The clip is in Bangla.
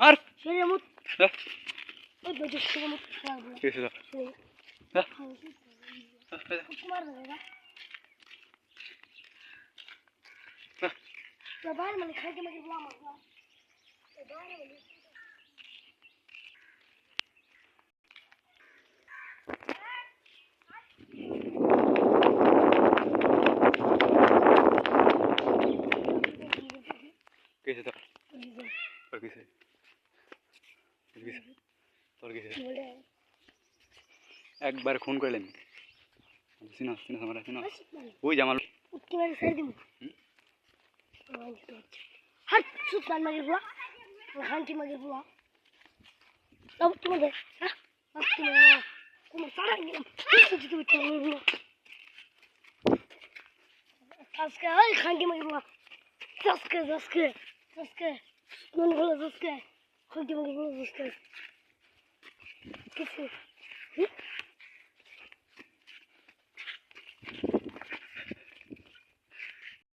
আর Şöyle mut. হ্যাঁ Oy böcek şöyle mut. Şöyle mut. কি? Şöyle. হ্যাঁ হ্যাঁ, da. হ্যাঁ Ya bulamaz. Ya. কি তোর তোর কি হয়েছে তোর? একবার খুন করলেন চিনা চিনা আমার চিনা ওই যে আমার Utki beni sevdim. Hı? Aman gitti. Hadi sus lan magi bula. Hangi magi bula? La utki beni. Ha? Utki beni. Kuma sana gidelim. Hiç uçtu utki beni bula. Taska ay hangi magi bula? Hadi bakalım işte. Kesin.